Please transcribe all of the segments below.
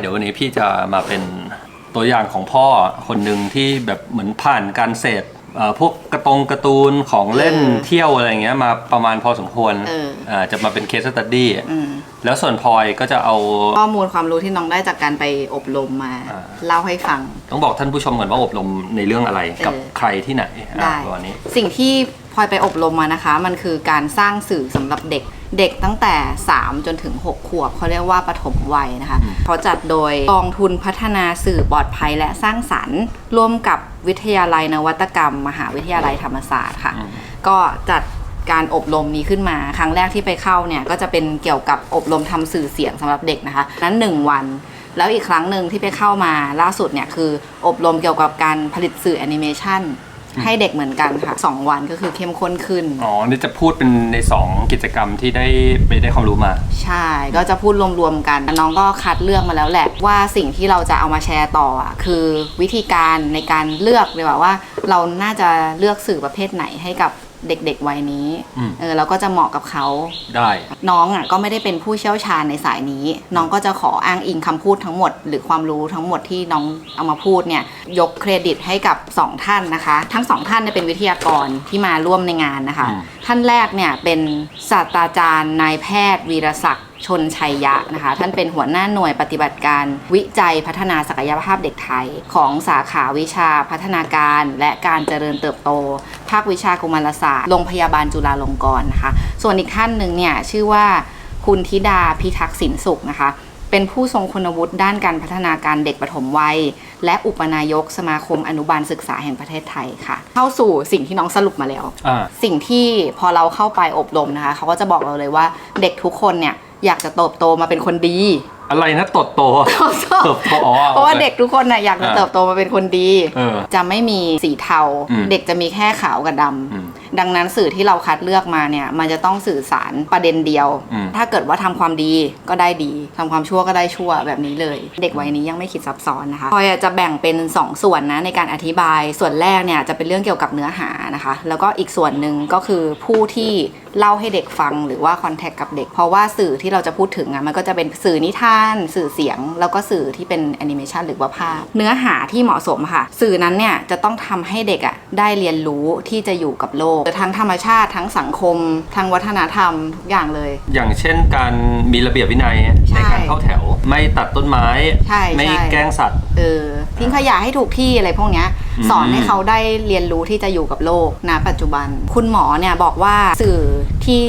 เดี๋ยววันนี้พี่จะมาเป็นตัวอย่างของพ่อคนหนึ่งที่แบบเหมือนผ่านการเสพเอ่อพวกกระตงการ์ตูนของเล่นเออเที่ยวอะไรเงี้ยมาประมาณพอสมควรเอออ่าจะมาเป็นเคสตัดดี้อืมแล้วส่วนพลอยก็จะเอา ข้อมูลความรู้ที่น้องได้จากการไปอบรมมา อ่า เล่าให้ฟัง ต้องบอกท่านผู้ชมก่อนว่าอบรมในเรื่องอะไรกับเออ ใครที่ไหนอะได้ ประมาณนี้ สิ่งที่พลอยไปอบรมมานะคะ มันคือการสร้างสื่อสำหรับเด็ก เด็กตั้งแต่ 3 จนถึง 6 ขวบเขาเรียกว่าปฐมวัยนะคะอืมเขาจัดโดยกองทุนพัฒนาสื่อปลอดภัยและสร้างสรรค์ ร่วมกับวิทยาลัยนวัตกรรม มหาวิทยาลัยธรรมศาสตร์ค่ะอืมก็จัดการอบรมนี้ขึ้นมา ครั้งแรกที่ไปเข้าเนี่ยก็จะเป็นเกี่ยวกับอบรมทำสื่อเสียงสำหรับเด็กนะคะ นั้น 1 วันแล้วอีกครั้งหนึ่งที่ไปเข้ามาล่าสุดเนี่ยคืออบรมเกี่ยวกับการผลิตสื่อแอนิเมชัน ให้เด็กเหมือนกันค่ะ 2 วันก็คือเข้มข้นขึ้น อ๋อ นี่จะพูดเป็นใน 2 กิจกรรมที่ได้ไปได้ความรู้มา ใช่ ก็จะพูดรวมๆกัน น้องก็คัดเลือกมาแล้วแหละ ว่าสิ่งที่เราจะเอามาแชร์ต่ออะคือวิธีการในการเลือกเลยว่าว่า เราน่าจะเลือกสื่อประเภทไหนให้กับ เด็กๆวัยนี้อืม เออแล้วก็จะเหมาะกับเขา ได้ น้องอะก็ไม่ได้เป็นผู้เชี่ยวชาญในสายนี้ น้องก็จะขออ้างอิงคำพูดทั้งหมด หรือความรู้ทั้งหมดที่น้องเอามาพูดเนี่ยยกเครดิตให้กับ 2 ท่านนะคะ ทั้งสองท่านเนี่ยเป็นวิทยากรที่มาร่วมในงานนะคะ อืม ท่านแรกเนี่ยเป็นศาสตราจารย์นายแพทย์วีรศักดิ์ ชนชัยยะนะคะ ท่านเป็นหัวหน้าหน่วยปฏิบัติการวิจัยพัฒนาศักยภาพเด็กไทย ของสาขาวิชาพัฒนาการและการเจริญเติบโต ภาควิชากุมารศาสตร์โรงพยาบาลจุฬาลงกรณ์นะคะ ส่วนอีกท่านหนึ่งเนี่ยชื่อว่าคุณธิดาพิทักษ์สินสุขนะคะเป็นผู้ทรงคุณวุฒิด้านการพัฒนาการเด็กปฐมวัย และอุปนายกสมาคมอนุบาลศึกษาแห่งประเทศไทยค่ะ เข้าสู่สิ่งที่น้องสรุปมาแล้วอ่าสิ่งที่พอเราเข้าไปอบรมนะคะ เขาก็จะบอกเราเลยว่าเด็กทุกคนเนี่ย อยากจะเติบโตมาเป็นคนดี อะไรนะตดโตเติบโตอ๋อเพราะว่าโอคเด็กทุกคนน่ะอยากจะอ่าเติบโตมาเป็นคนดี เออ จะไม่มีสีเทา อืมเด็กจะมีแค่ขาวกับดำ อืม ดังนั้นสื่อที่เราคัดเลือกมาเนี่ยมันจะต้องสื่อสารประเด็นเดียว อืม ถ้าเกิดว่าทำความดีก็ได้ดีทำความชั่วก็ได้ชั่วแบบนี้เลย เด็กวัยนี้ยังไม่คิดซับซ้อนนะคะพลอยจะแบ่งเป็น 2 ส่วนนะในการอธิบายส่วนแรกเนี่ยจะเป็นเรื่องเกี่ยวกับเนื้อหานะคะ แล้วก็อีกส่วนหนึ่งก็คือผู้ที่เล่าให้เด็กฟังหรือว่าคอนแทคกับเด็ก เพราะว่าสื่อที่เราจะพูดถึงอะมันก็จะเป็นสื่อนิทาน สื่อเสียง แล้วก็สื่อที่เป็นแอนิเมชันหรือว่าภาพ เนื้อหาที่เหมาะสมค่ะ สื่อนั้นเนี่ยจะต้องทำให้เด็กอะได้เรียนรู้ที่จะอยู่กับโลกทั้งธรรมชาติทั้งสังคมทั้งวัฒนธรรมทุกอย่างเลย อย่างเช่นการมีระเบียบวินัยใช่ในการเข้าแถว ไม่ตัดต้นไม้ ใช่ไม่ใช่ แกล้งสัตว์ เออทิ้งขยะให้ถูกที่อะไรพวกเนี้ยอืม สอนให้เขาได้เรียนรู้ที่จะอยู่กับโลกณปัจจุบัน คุณหมอเนี่ยบอกว่าสื่อที่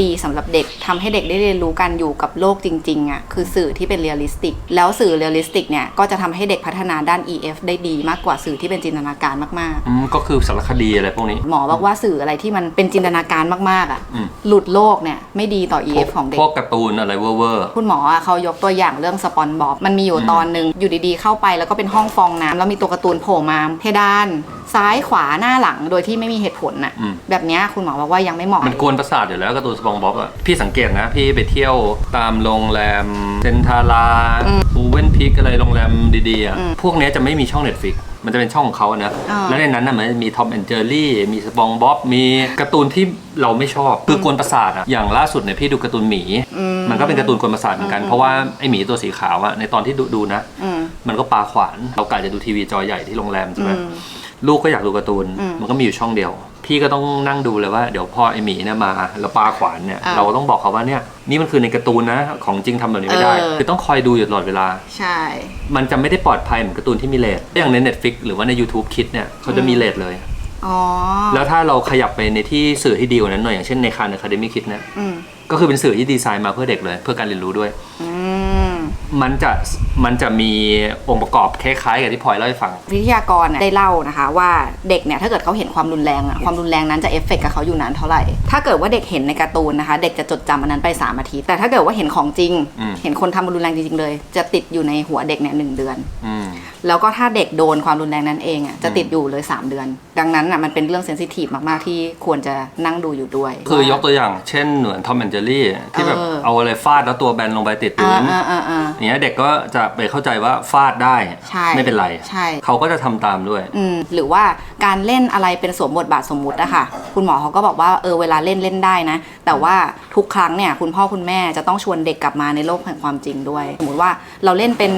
ดีสำหรับเด็กทำให้เด็กได้เรียนรู้การอยู่กับโลกจริงๆอะคือสื่อที่เป็นเรียลลิสติก แล้วสื่อเรียลลิสติกเนี่ยก็จะทำให้เด็กพัฒนาด้าน EF ได้ดีมากกว่าสื่อที่เป็นจินตนาการมากอืมก็คือสารคดีอะไรพวกนี้ๆหมอบอกว่าสื่ออะไรที่มันเป็นจินตนาการมากๆอะอืมหลุดโลกเนี่ยไม่ดีต่อ EF ของเด็กพวกการ์ตูนอะไรเวอร์คุณหมออะเขายกตัวอย่างเรื่องสปอนบ๊อบมันมีอยู่อืมตอนหนึ่งอยู่ดีๆ เข้าไปแล้วก็เป็นห้องฟองน้ำแล้วมีตัวการ์ตูนโผล่มาเพดาน ซ้ายขวาหน้าหลังโดยที่ไม่มีเหตุผลน่ะ อืม แบบเนี้ยคุณหมอบอกว่ายังไม่เหมาะมันกวนประสาทอยู่แล้วการ์ตูนสปองบ๊อบอะพี่สังเกตนะ พี่ไปเที่ยวตามโรงแรมเซนทาราอืมอูเวนพิกอะไรโรงแรมดีๆอะอืมพวกเนี้ยจะไม่มีช่องเน็ตฟิกมันจะเป็นช่องของเขาอะนะอ่าแล้วในนั้นน่ะมันมีทอมแอนเจอรี่มีสปองบ๊อบมีการ์ตูนที่เราไม่ชอบคือกวนประสาทอะอย่างล่าสุดเนี่ยพี่ดูการ์ตูนหมีอืมันก็เป็นการ์ตูนกวนประสาทเหมือนกันเพราะว่าไอหมีตัวสีขาวอะในตอนที่ดูดูนะ อืม มันก็ปาขวานเรากะจะดูทีวีจอใหญ่ที่โรงแรมใช่ไหมอืมลูกก็อยากดูการ์ตูนอืมมันก็มีอยู่ช่องเดียว พี่ก็ต้องนั่งดูเลยว่าเดี๋ยวพ่อไอหมีเนี่ยมาแล้วปาขวานเนี่ยอ่าเราต้องบอกเขาว่าเนี่ยนี่มันคือในการ์ตูนนะของจริงทำแบบนี้ไม่ได้เออคือต้องคอยดูอยู่ตลอดเวลา ใช่ มันจะไม่ได้ปลอดภัยเหมือนการ์ตูนที่มีเลทอย่างใน Netflix หรือว่าใน YouTube Kids เนี่ยเขาจะมีเลทเลยอ๋อแล้วถ้าเราขยับไปในที่สื่อที่ดีกว่านั้นหน่อยอย่างเช่นในคาน Academy Kids เนี่ยอืมก็คือเป็นสื่อที่ดีไซน์มาเพื่อเด็กเลย เพื่อการเรียนรู้ด้วยอื มมันจะมันจะมีองค์ประกอบคล้ายๆกับที่พลอยเล่าให้ฟัง วิทยากรน่ะได้เล่านะคะว่าเด็กเนี่ยถ้าเกิดเขาเห็นความรุนแรงอะความรุนแรงนั้นจะเอฟเฟกต์กับเขาอยู่นานเท่าไหร่ ถ้าเกิดว่าเด็กเห็นในการ์ตูนนะคะ เด็กจะจดจำอันนั้นไป3อาทิตย์แต่ถ้าเกิดว่าเห็นของจริง อืม เห็นคนทำรุนแรงจริงๆเลย จะติดอยู่ในหัวเด็กเนี่ยหนึ่งเดือน อืม แล้วก็ถ้าเด็กโดนความรุนแรงนั้นเองอะจะติดอยู่เลย 3 เดือนดังนั้นอะมันเป็นเรื่องเซนซิทีฟมาก ๆ ที่ควรจะนั่งดูอยู่ด้วย คือยกตัวอย่างเช่นเหมือนทอมแอนเจอรี่ที่แบบเออเอาอะไรฟาดแล้วตัวแบนลงไปติดพื้อ่านอ่าอ่าอ่าอย่างเงี้ยเด็กก็จะไปเข้าใจว่าฟาดได้ใช่ไม่เป็นไรใช่เขาก็จะทำตามด้วยอืมหรือว่าการเล่นอะไรเป็นสวมบทบาทสมมุติอะค่ะ คุณหมอเขาก็บอกว่าเออเวลาเล่นเล่นได้นะ แต่ว่าทุกครั้งเนี่ยคุณพ่อคุณแม่จะต้องชวนเด็กกลับมาในโลกแห่งความจริงด้วย สมมติว่าเราเล่นเป็น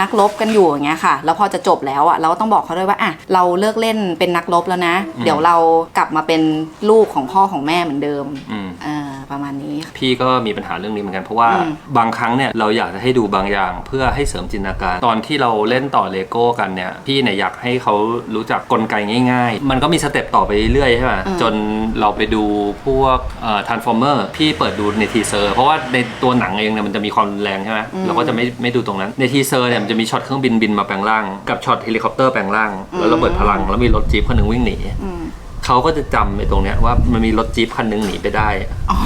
นักรบกันอยู่อย่างเงี้ยค่ะ แล้วพอจะจบแล้วอะเราก็ต้องบอกเขาด้วยว่าอะเราเลิกเล่นเป็นนักรบแล้วนะอืมเดี๋ยวเรากลับมาเป็นลูกของพ่อของแม่เหมือนเดิมอืมเออ ประมาณนี้ พี่ก็มีปัญหาเรื่องนี้เหมือนกันเพราะว่าอืม บางครั้งเนี่ยเราอยากจะให้ดูบางอย่างเพื่อให้เสริมจินตนาการ ตอนที่เราเล่นต่อเลโก้กันเนี่ยพี่เนี่ยอยากให้เขารู้จักกลไกง่าย ๆ มันก็มีสเต็ปต่อไปเรื่อยๆใช่ไหมอืมจนเราไปดูพวกเอ่อ transformer พี่เปิดดูในทีเซอร์เพราะว่าในตัวหนังเองเนี่ยมันจะมีความรุนแรงใช่ไหมเราก็จะไม่ไม่ดูตรงนั้นในทีเซอร์เนี่ยมันจะมีช็อตเครื่องบินบินมาแปลงร่างกับช็อตเฮลิคอปเตอร์แปลงร่างแล้วระเบิดพลังแล้วมีรถจี๊ปคันหนึ่งวิ่งหนีอืม เขาก็จะจำในตรงเนี้ยว่ามันมีรถจี๊ปคันหนึ่งหนีไปได้ อ๋อ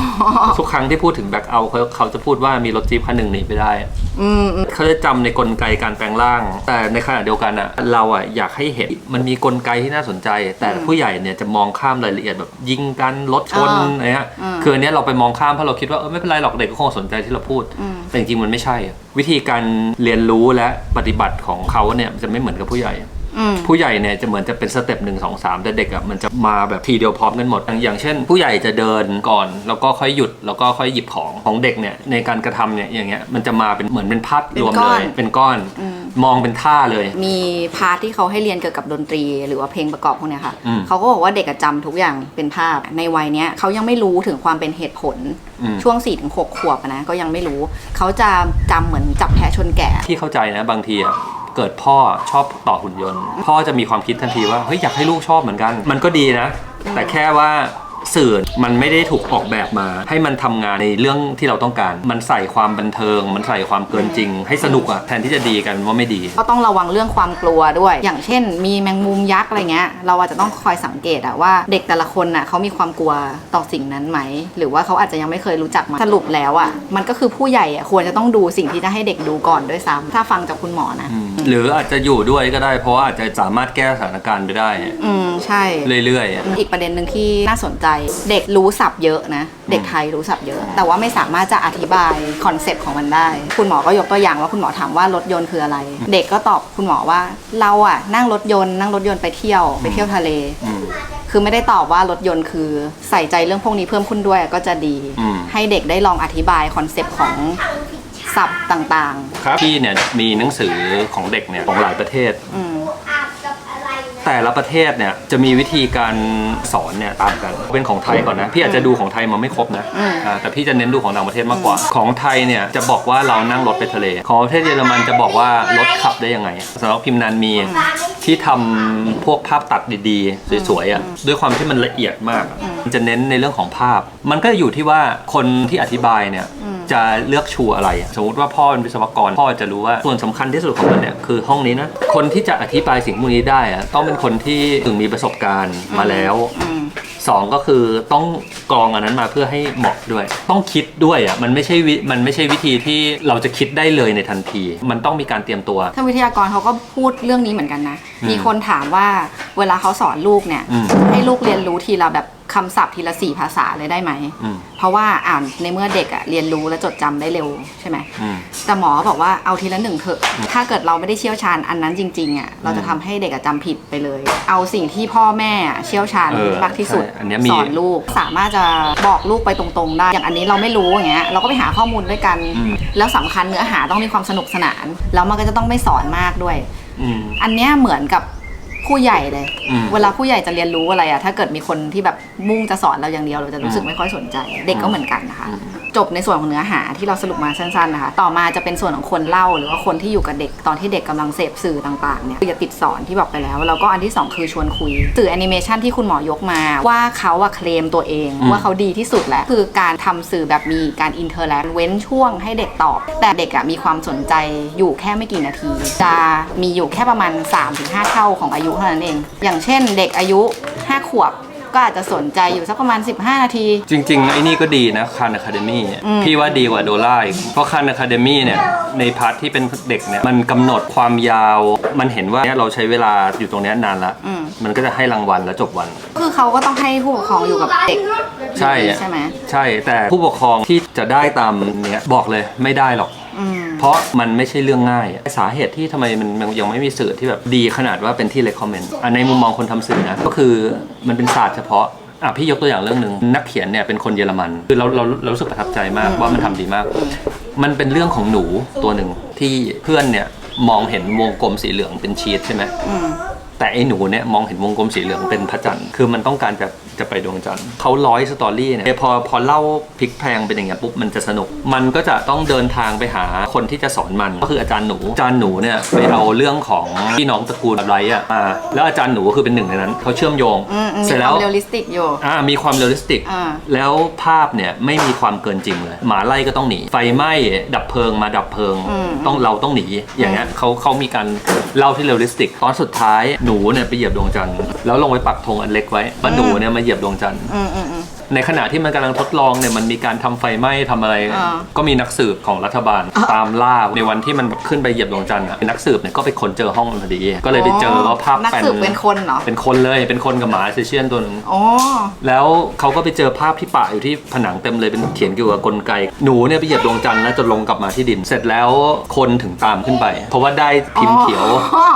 ทุกครั้งที่พูดถึงแบ็คเอาเขาเขาจะพูดว่ามีรถจี๊ปคันหนึ่งหนีไปได้ อืมอืมเขาจะจำในกลไกการแปลงร่าง แต่ในขณะเดียวกันอะเราอะอยากให้เห็นมันมีกลไกที่น่าสนใจ แต่ผู้ใหญ่เนี่ยจะมองข้ามรายละเอียดแบบยิงกันรถชนอ่าอะไรเงี้ยอืมคืออันเนี้ยเราไปมองข้ามเพราะเราคิดว่าเออไม่เป็นไรหรอกเด็กก็คงสนใจที่เราพูดอืมแต่จริงๆมันไม่ใช่วิธีการเรียนรู้และปฏิบัติของเขาเนี่ยจะไม่เหมือนกับผู้ใหญ่อืม ผู้ใหญ่เนี่ยจะเหมือนจะเป็นสเต็ปหนึ่งสองสามแต่เด็กอะมันจะมาแบบทีเดียวพร้อมกันหมดอย่างเช่น ผู้ใหญ่จะเดินก่อน แล้วก็ค่อยหยุดแล้วก็ค่อยหยิบของของเด็กเนี่ยในการกระทำเนี่ยอย่างเงี้ยมันจะมาเป็นเหมือนเป็นภาพรวมเลย เป็นก้อนอืมมองเป็นท่าเลย มีพาร์ทที่เขาให้เรียนเกี่ยวกับดนตรี หรือว่าเพลงประกอบพวกเนี้ยค่ะอืมเขาก็บอกว่าเด็กอะจำทุกอย่างเป็นภาพในวัยเนี้ยเขายังไม่รู้ถึงความเป็นเหตุผลอืม ช่วง4ี่ถึงหขวบอะนะก็ยังไม่รู้ เขาจะจำเหมือนจับแพะชนแกะ ที่เข้าใจนะบางทีอะ เกิดพ่อชอบต่อหุ่นยนต์ พ่อจะมีความคิดทันทีว่าเฮ้ยอยากให้ลูกชอบเหมือนกัน มันก็ดีนะ แต่แค่ว่า สื่อมันไม่ได้ถูกออกแบบมา ให้มันทำงานในเรื่องที่เราต้องการ มันใส่ความบันเทิง มันใส่ความเกินจริง ให้สนุกอะแทนที่จะดีกันว่าไม่ดี ก็ต้องระวังเรื่องความกลัวด้วย อย่างเช่น มีแมงมุมยักษ์อะไรเงี้ย เราอาจจะต้องคอยสังเกตอะว่าเด็กแต่ละคนน่ะเขามีความกลัวต่อสิ่งนั้นไหม หรือว่าเขาอาจจะยังไม่เคยรู้จักมันสรุปแล้วอะมันก็คือผู้ใหญ่อะควรจะต้องดูสิ่งที่จะให้เด็กดูก่อนด้วยซ้ำถ้าฟังจากคุณหมอนะหรืออาจจะอยู่ด้วยก็ได้ เพราะว่าอาจจะสามารถแก้สถานการณ์ไปได้อืมใช่เรื่อยๆอะอีกประเด็นหนึ่งที่น่าสนใจเด็กรู้ศัพท์เยอะนะ เด็กไทยรู้ศัพท์เยอะ แต่ว่าไม่สามารถจะอธิบายคอนเซปต์ของมันได้ คุณหมอก็ยกตัวอย่างว่าคุณหมอถามว่ารถยนต์คืออะไร เด็กก็ตอบคุณหมอว่าเราอะนั่งรถยนต์นั่งรถยนต์ไปเที่ยวไปเที่ยวทะเลอืมคือไม่ได้ตอบว่ารถยนต์คือใส่ใจเรื่องพวกนี้เพิ่มขึ้นด้วยก็จะดีอืมให้เด็กได้ลองอธิบายคอนเซปต์ของศัพท์ต่างครับพี่เนี่ยมีหนังสือของเด็กเนี่ยของหลายประเทศๆอืม แต่ละประเทศเนี่ยจะมีวิธีการสอนเนี่ยตามกัน เป็นของไทยก่อนนะ พี่อาจจะดูของไทยมาไม่ครบนะอืมอ่าแต่พี่จะเน้นดูของต่างประเทศมากกว่า ของไทยเนี่ยจะบอกว่าเรานั่งรถไปทะเล ของประเทศเยอรมันจะบอกว่ารถขับได้ยังไงสำหรับพิมพ์นันมีที่ทำพวกภาพตัดดีๆ สวยๆอะด้วยความที่มันละเอียดมากอะมันจะเน้นในเรื่องของภาพ มันก็อยู่ที่ว่าคนที่อธิบายเนี่ยจะเลือกชูอะไรอะสมมติว่าพ่อเป็นวิศวกร พ่อจะรู้ว่าส่วนสำคัญที่สุดของมันเนี่ยคือห้องนี้นะ คนที่จะอธิบายสิ่งพวกนี้ได้อะต้องเป็นคนที่ถึงมีประสบการณ์มาแล้วอืมสองก็คือต้องกรองอันนั้นมาเพื่อให้เหมาะด้วย ต้องคิดด้วยอะมันไม่ใช่วิมันไม่ใช่วิธีที่เราจะคิดได้เลยในทันที มันต้องมีการเตรียมตัวท่านวิทยากรเขาก็พูดเรื่องนี้เหมือนกันนะอืมมีคนถามว่าเวลาเขาสอนลูกเนี่ยอืมให้ลูกเรียนรู้ทีละแบบ คำศัพท์ทีละสี่ภาษาเลยได้ไหม อืม เพราะว่าอ่านในเมื่อเด็กอะเรียนรู้และจดจำได้เร็วใช่ไหม อืม แต่หมอบอกว่าเอาทีละหนึ่งเถอะ ถ้าเกิดเราไม่ได้เชี่ยวชาญอันนั้นจริงๆอะเราจะทำให้เด็กอะจำผิดไปเลย เอาสิ่งที่พ่อแม่อะเชี่ยวชาญเออมากที่สุดใช่อันเนี้ยมีสอนลูก สามารถจะบอกลูกไปตรงๆได้ อย่างอันนี้เราไม่รู้อย่างเงี้ย เราก็ไปหาข้อมูลด้วยกัน อืม แล้วสำคัญเนื้อหาต้องมีความสนุกสนาน แล้วมันก็จะต้องไม่สอนมากด้วย อืม อันเนี้ยเหมือนกับ ผู้ใหญ่เลย อืม เวลาผู้ใหญ่จะเรียนรู้อะไรอะถ้าเกิดมีคนที่แบบมุ่งจะสอนเราอย่างเดียวเราจะรู้สึกอืมไม่ค่อยสนใจ เด็กก็เหมือนกันนะคะอืมจบในส่วนของเนื้อหาที่เราสรุปมาสั้นๆนะคะ ต่อมาจะเป็นส่วนของคนเล่าหรือว่าคนที่อยู่กับเด็กตอนที่เด็กกำลังเสพสื่อต่างๆเนี่ยคืออย่าติดสอนที่บอกไปแล้ว แล้วก็อันที่สองคือชวนคุย สื่อแอนิเมชันที่คุณหมอยกมาว่าเขาอะเคลมตัวเองอืม ว่าเขาดีที่สุดแล้วคือการทำสื่อแบบมีการอินเทอร์แลกเว้นช่วงให้เด็กตอบ แต่เด็กอะมีความสนใจอยู่แค่ไม่กี่นาที จะมีอยู่แค่ประมาณ 3-5 เท่าของอายุเท่านั้นเอง อย่างเช่นเด็กอายุ 5 ขวบ ก็อาจจะสนใจอยู่สักประมาณ 15 นาที จริงๆ ไอ้นี่ก็ดีนะคันอะคาเดมี่อืมพี่ว่าดีกว่าโดล่าอีกเพราะคันอะคาเดมี่เนี่ย ในพาร์ทที่เป็นเด็กเนี่ย มันกำหนดความยาว มันเห็นว่าเนี่ยเราใช้เวลาอยู่ตรงเนี้ยนานละ อืม มันก็จะให้รางวัลแล้วจบวัน คือเขาก็ต้องให้ผู้ปกครองอยู่กับเด็กใช่อะใช่ไหม ใช่แต่ผู้ปกครองที่จะได้ตามเนี้ยบอกเลยไม่ได้หรอกอืม เพราะมันไม่ใช่เรื่องง่ายอะสาเหตุที่ทำไมมันยังไม่มีสื่อที่แบบดีขนาดว่าเป็นที่ recommend อะในมุมมองคนทำสื่อนะก็คือมันเป็นศาสตร์เฉพาะอะพี่ยกตัวอย่างเรื่องหนึ่งนักเขียนเนี่ยเป็นคนเยอรมัน คือเราเราเรารู้สึกประทับใจมากว่ามันทำดีมาก มันเป็นเรื่องของหนูตัวหนึ่งที่เพื่อนเนี่ยมองเห็นวงกลมสีเหลืองเป็นชีสใช่ไหม แต่ไอ้หนูเนี่ยมองเห็นวงกลมสีเหลืองเป็นพระจันทร์คือมันต้องการจะจะไปดวงจันทร์เขาร้อยสตอรี่เนี่ยพอพอเล่าพลิกแพลงเป็นอย่างเงี้ยปุ๊บมันจะสนุก มันก็จะต้องเดินทางไปหาคนที่จะสอนมัน ก็คืออาจารย์หนูอาจารย์หนูเนี่ยไปเอาเรื่องของพี่น้องตระกูลอะไรอะมาแล้วอาจารย์หนูก็คือเป็นหนึ่งในนั้นเขาเชื่อมโยงอืมอืมเสมีร็จคแล้วาวมเรียลลิสติกอยู่ อ่ามีความเรียลลิสติก อ่า แล้วภาพเนี่ยไม่มีความเกินจริงเลย หมาไล่ก็ต้องหนี ไฟไหม้ดับเพลิงมาดับเพลิงอืมต้องเราต้องหนี อย่างเงี้ยเขาเขามีการเล่าที่เรียลลิสติก ตอนสุดท้ายหนูเนี่ยไปเหยียบดวงจันทร์แล้วลงไปปักธงอันเล็กไว้ว่าหนูเนี่ยมาเหยียบดวงจันทร์ อืมอืมอืม ในขณะที่มันกำลังทดลองเนี่ยมันมีการทำไฟไหม้ทำอะไร อ่า ก็มีนักสืบของรัฐบาลตามล่าในวันที่มันแบบขึ้นไปเหยียบดวงจันทร์อะนักสืบเนี่ยก็ไปค้นเจอห้องมันพอดี ก็เลยไปเจอว่าภาพนักแปลนสืบเป็นคนเหรอเป็นคนเลยเป็นคนกับหมาเซเชียนตัวหนึง อ๋อ แล้วเขาก็ไปเจอภาพที่ปะอยู่ที่ผนังเต็มเลยเป็นเขียนเกี่ยวกับกลไก หนูเนี่ยไปเหยียบดวงจันทร์แล้วจนลงกลับมาที่ดิน เสร็จแล้วคนถึงตามขึ้นไป เพราะว่าได้พิมพ์เขียว อ๋อ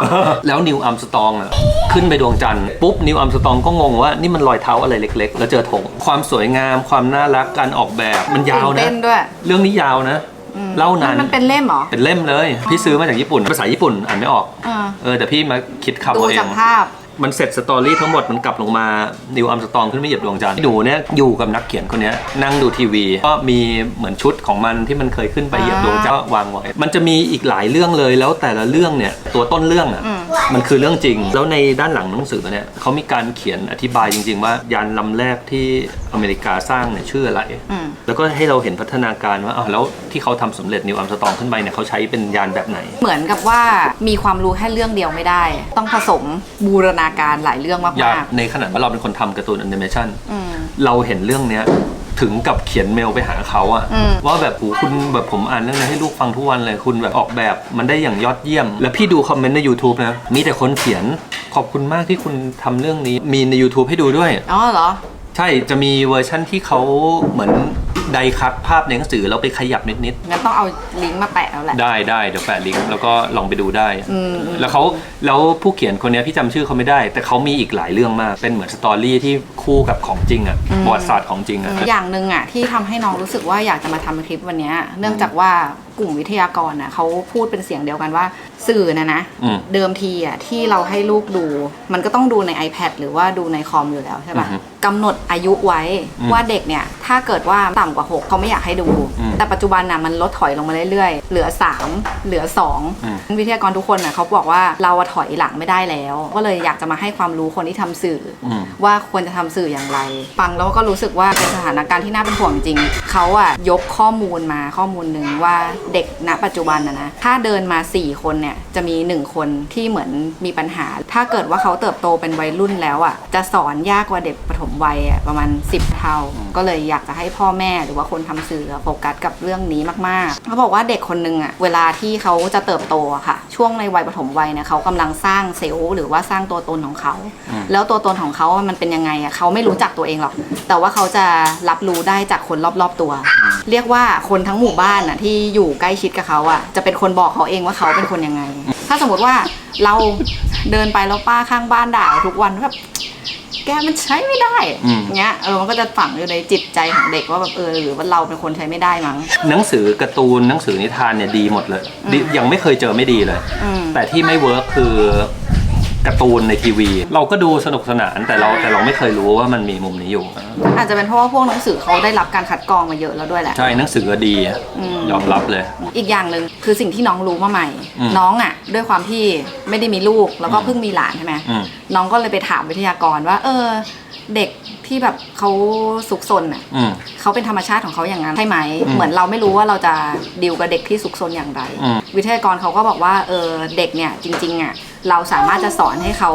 แล้วนิวอัมสตองอะขึ้นไปดวงจันทร์ปุ๊บนิวอัมสตองก็งงว่านี่มันรอยเท้าอะไรเล็ก ๆ แล้วเจอธงความสวยงาม ความน่ารักการออกแบบมันยาวตื่นะ เต้นด้วยเรื่องนี้ยาวนะเล่านาน มันเป็นเล่มเหรอ เป็นเล่มเลย พี่ซื้อมาจากญี่ปุ่น ภาษาญี่ปุ่นอ่านไม่ออก อ่า เออแต่พี่มาคิดคำดูเอาเอจากง ภาพ มันเสร็จสตอรี่ทั้งหมดมันกลับลงมานิวอัมสตองขึ้นไม่เหยียบดวงจันทร์หนูเนี่ยอยู่กับนักเขียนคนเนี้ยนั่งดูทีวี ก็มีเหมือนชุดของมันที่มันเคยขึ้นไปเหยียบดวงจันทร์วางไว้ มันจะมีอีกหลายเรื่องเลยแล้วแต่ละเรื่องเนี่ยตัวต้นเรื่องอะอืมมันคือเรื่องจริง แล้วในด้านหลังหนังสือเนี่ยเขามีการเขียนอธิบายจริง ๆ ว่ายานลำแรกที่อเมริกาสร้างเนี่ยชื่ออะไรอืมแล้วก็ให้เราเห็นพัฒนาการว่าอ้าวแล้วที่เขาทำสำเร็จนิวอัมสตองขึ้นไปเนี่ยเขาใช้เป็นยานแบบไหน เหมือนกับว่ามีความรู้แค่เรื่องเดียวไม่ได้ ต้องผสมบูรณาการหลายเรื่องมอยากากในขณะว่าเราเป็นคนทำการ์ตูนแอนิเมชันๆอืม เราเห็นเรื่องเนี้ยถึงกับเขียนเมลไปหาเขาอะอืม ว่าแบบโหคุณแบบผมอ่านเรื่องนี้ให้ลูกฟังทุกวันเลยคุณแบบออกแบบมันได้อย่างยอดเยี่ยม แล้วพี่ดูคอมเมนต์ใน YouTube นะ มีแต่คนเขียนขอบคุณมากที่คุณทำเรื่องนี้มีใน YouTube ให้ดูด้วย อ๋อเหรอ ใช่จะมีเวอร์ชั่นที่เขาเหมือน ไดคัตภาพในหนังสือแล้วไปขยับนิดงั้นต้องเอาลิงก์มาแปะแล้วแหละ ๆ ได้ได้เดี๋ยวแปะลิงก์แล้วก็ลองไปดูได้อืมอืม แล้วเขาแล้วผู้เขียนคนเนี้ยพี่จำชื่อเขาไม่ได้ แต่เขามีอีกหลายเรื่องมากเป็นเหมือนสตอรี่ที่คู่กับของจริงอะประวัติศาสตร์ของจริงอะ อย่างหนึ่งอะที่ทำให้น้องรู้สึกว่าอยากจะมาทำคลิปวันเนี้ยเนื่องจากว่ากลุ่มวิทยากรน่ะเขาพูดเป็นเสียงเดียวกันว่าสื่อนะนะอืมเดิมทีอะที่เราให้ลูกดู มันก็ต้องดูใน iPad หรือว่าดูในคอมอยู่แล้วใช่อืปะอฮึกำหนดอายุไว้อืมว่าเด็กเนี่ยถ้าเกิดว่าต่ำกว่า 6 เขาไม่อยากให้ดู อืมแต่ปัจจุบันน่ะมันลดถอยลงมาเรื่อยๆ เหลือ 3 เหลือ อืม 2 วิทยากรทุกคนน่ะเขาบอกว่าเราอะถอยหลังไม่ได้แล้ว ก็เลยอยากจะมาให้ความรู้คนที่ทำสื่ออ อืม ว่าควรจะทำสื่ออย่างไร ฟังแล้วก็รู้สึกว่าเป็นสถานการณ์ที่น่าเป็นห่วงจริง เขาอะยกข้อมูลมาข้อมูลหนึ่งว่าเด็กณปัจจุบันนะนะ ถ้าเดินมา 4 คนเนี่ยจะมี 1 คนที่เหมือนมีปัญหา ถ้าเกิดว่าเขาเติบโตเป็นวัยรุ่นแล้วอะจะสอนยากกว่าเด็กปฐมวัยอะประมาณ 10 เท่า ก็เลยอยากจะให้พ่อแม่หรือว่าคนทำสื่อโฟกัสกับเรื่องนี้มากๆเขาบอกว่าเด็กคนหนึ่งอะเวลาที่เขาจะเติบโตอะค่ะ ช่วงในวัยปฐมวัยเนี่ยเขากำลังสร้างเซลล์หรือว่าสร้างตัวตนของเขา แล้วตัวตนของเขาอะมันเป็นยังไงอะเขาไม่รู้จักตัวเองหรอก แต่ว่าเขาจะรับรู้ได้จากคนรอบๆตัว เรียกว่าคนทั้งหมู่บ้านอะที่อยู่ใกล้ชิดกับเขาอะจะเป็นคนบอกเขาเองว่าเขาเป็นคนยังไง ถ้าสมมติว่าเราเดินไปแล้วป้าข้างบ้านด่าเราทุกวันแบบ แกมันใช้ไม่ได้อืม เงี้ยเออมันก็จะฝังอยู่ในจิตใจของเด็กว่าแบบเออหรือว่าเราเป็นคนใช้ไม่ได้มั้ง หนังสือการ์ตูนหนังสือนิทานเนี่ยดีหมดเลยดียังไม่เคยเจอไม่ดีเลย อืม แต่ที่ไม่เวิร์คคือ การ์ตูนในทีวี เราก็ดูสนุกสนานแต่เราแต่เราไม่เคยรู้ว่ามันมีมุมนี้อยู่ อาจจะเป็นเพราะว่าพวกหนังสือเขาได้รับการคัดกรองมาเยอะแล้วด้วยแหละ ใช่หนังสือก็ดีอะอืม ยอมรับเลย อีกอย่างหนึ่งคือสิ่งที่น้องรู้มาใหม่ อืมน้องอะ ด้วยความที่ไม่ได้มีลูกแล้วก็เพิ่งมีหลานใช่ไหมอืมน้องก็เลยไปถามวิทยากรว่า เออ เด็กที่แบบเขาสุกซนอะอืม เขาเป็นธรรมชาติของเขาอย่างนั้นใช่ไหม อืมเหมือนเราไม่รู้ว่าเราจะดีลกับเด็กที่สุกซนอย่างไร อืม วิทยากรเขาก็บอกว่าเออเด็กเนี่ยจริงๆอะ เราสามารถจะสอนให้เขา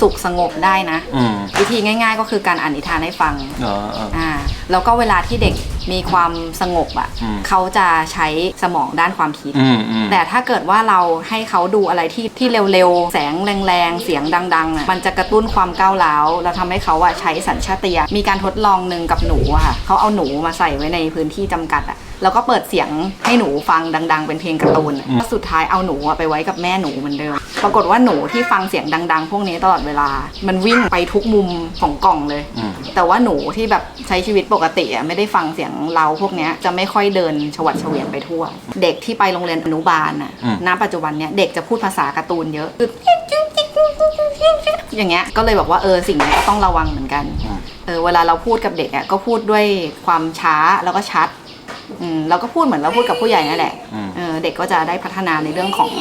สุขสงบได้นะ อืมวิธีง่าย ๆ ก็คือการอ่านนิทานให้ฟังเออเออ อ่าแล้วก็เวลาที่เด็กมีความสงบอะอืม เขาจะใช้สมองด้านความคิด อืมอืมแต่ถ้าเกิดว่าเราให้เขาดูอะไรที่ที่เร็วๆ แสงแรงๆ เสียงดังๆอะมันจะกระตุ้นความก้าวร้าวแล้วทำให้เขาอะใช้สัญชาตญาณมีการทดลองหนึ่งกับหนูอะค่ะเขาเอาหนูมาใส่ไว้ในพื้นที่จำกัดอะ แล้วก็เปิดเสียงให้หนูฟังดัง ๆ เป็นเพลงการ์ตูนอะแล้วสุดท้ายเอาหนูอะไปไว้กับแม่หนูเหมือนเดิม ปรากฏว่าหนูที่ฟังเสียงดัง ๆ พวกนี้ตลอดเวลา มันวิ่งไปทุกมุมของกล่องเลย อืม แต่ว่าหนูที่แบบใช้ชีวิตปกติอะไม่ได้ฟังเสียงเราพวกเนี้ยจะไม่ค่อยเดินชวัดเฉวียนไปทั่ว เด็กที่ไปโรงเรียนอนุบาลอะอืม ณปัจจุบันเนี้ยเด็กจะพูดภาษาการ์ตูนเยอะคืออย่างเงี้ยก็เลยบอกว่าเออสิ่งเนี้ยก็ต้องระวังเหมือนกันอืมเออเวลาเราพูดกับเด็กอะก็พูดด้วยความช้าแล้วก็ชัด อืมเราก็พูดเหมือนเราพูดกับผู้ใหญ่นั่นแหละอืม เออเด็กก็จะได้พัฒนาในเรื่องของ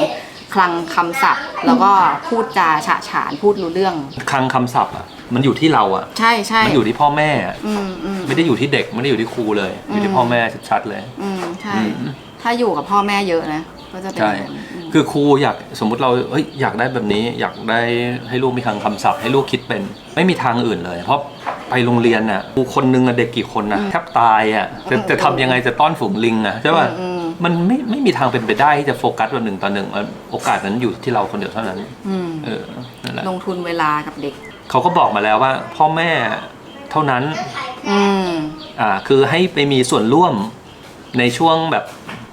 คลังคำศัพท์ แล้วก็พูดจาฉะฉานพูดรู้เรื่อง คลังคำศัพท์อะ มันอยู่ที่เราอะ ใช่ใช่มันอยู่ที่พ่อแม่อะอืมอืม ไม่ได้อยู่ที่เด็ก ไม่ได้อยู่ที่ครูเลย อยู่ที่พ่อแม่ชัดๆเลย อืมใช่ อืม ถ้าอยู่กับพ่อแม่เยอะนะ ก็จะเป็นใช่อย่างนั้นอืมคือครูอยากสมมุติเราเอ้ยอยากได้แบบนี้ อยากได้ให้ลูกมีคลังคำศัพท์ ให้ลูกคิดเป็น ไม่มีทางอื่นเลย เพราะ ไปโรงเรียนน่ะครูคนนึงอะเด็กกี่คนนะแทบตายอะจะจะทำยังไงจะต้อนฝูงลิงอะใช่ป่ะอืม มันไม่ไม่มีทางเป็นไปได้ที่จะโฟกัสวันหนึ่งต่อหนึ่งมันโอกาสนั้นอยู่ที่เราคนเดียวเท่านั้นอืมเออนั่นแหละลงทุนเวลากับเด็ก เขาก็บอกมาแล้วว่า พ่อแม่เท่านั้น อืม อ่าคือให้ไปมีส่วนร่วมในช่วงแบบ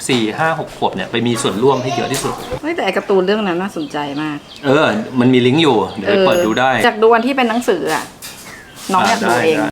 4ี่ห้าหกขวบเนี่ยไปมีส่วนร่วมให้เยอะที่สุด เฮ้ยแต่ไอ้การ์ตูนเรื่องนั้นน่าสนใจมากเออ มันมีลิงก์อยู่ เดี๋ยวไปเปิดดูได้ จากดูวันที่เป็นหนังสืออะ น้องอยากดูเอง